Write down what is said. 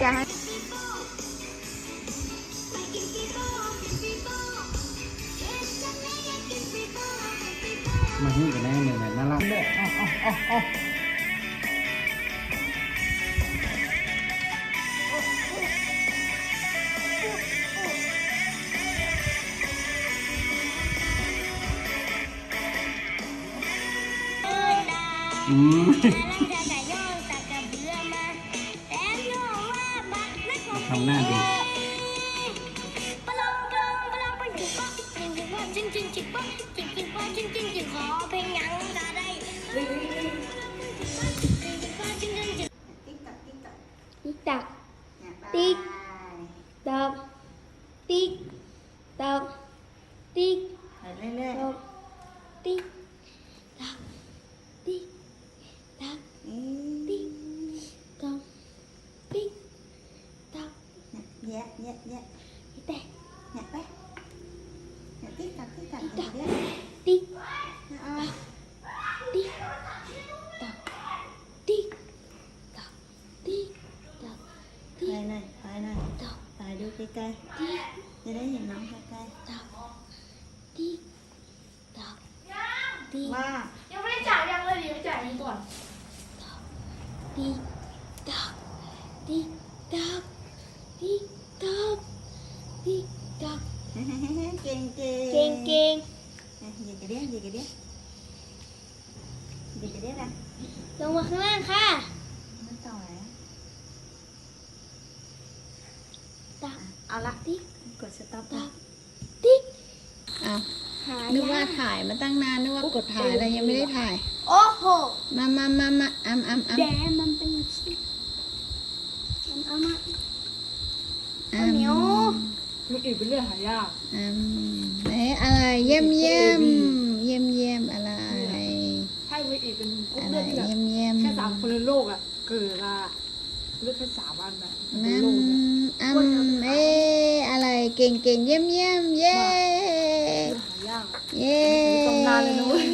อย่าให้มาหิ้วกันแน่หนึ่งน่ะน่ารักอืม ทำหน้าดูติ๊กตักติ๊กตักติ๊กตักติ๊กไปเรื่อยตักติ๊กตักติ๊กตัก ๆนี่ ติ๊กตักติ๊กตัก แยะแยะแยะแต่แยะไปแยะติ๊กตักติ๊กตักติ๊กแยะตักแยติ๊กเอาติ๊กตักติ๊กตักติ๊กตักไปหน่อยไปหน่อยตักไปดูใกล้ติ๊กๆจะได้เห็นน้องใกล้ตักติ๊กตักติ๊กๆว่ายังไม่ได้จ่ายยังเลยเดี๋ยวจ่ายนี้ก่อนติ๊กตักติ๊กตักติ๊กตักติ๊กตัก เก่งเก่งเก่งเก่งยิงกระเดี้ยยิงกระเดี้ยยิงกระเดี้ยนะลงมาข้างล่างค่ะมันต่อแล้วตักเอาละติ๊กกดสต็อปตักติ๊กอ้าวหานึกว่าถ่ายมาตั้งนานนึกว่ากดถ่ายแล้วยังไม่ได้ถ่าย โอ้โห มามามามาอ้ำอ้ำอ้ำแดงมันเป็นชิ้นมันเอามาอ้ำเหนียว มันอีกเป็นเรื่องหายากอ้ำไหนอะไรเยี่ยมเยี่ยมเยี่ยมเยี่ยมอะไร ให้ไปอีกเป็นกรุ๊ปอะไรเลือดที่แบบเยี่ยมเยี่ยมแค่สามคนในโลกอะ เกิดละเลือดแค่สามอันอะในน้โลกเนี่ยำอ้ำเอ้อะไรเก่งเก่งเยี่ยมเยี่ยมเย้ เรื่องหายาก เย้ตำนานเลยนะเว้ย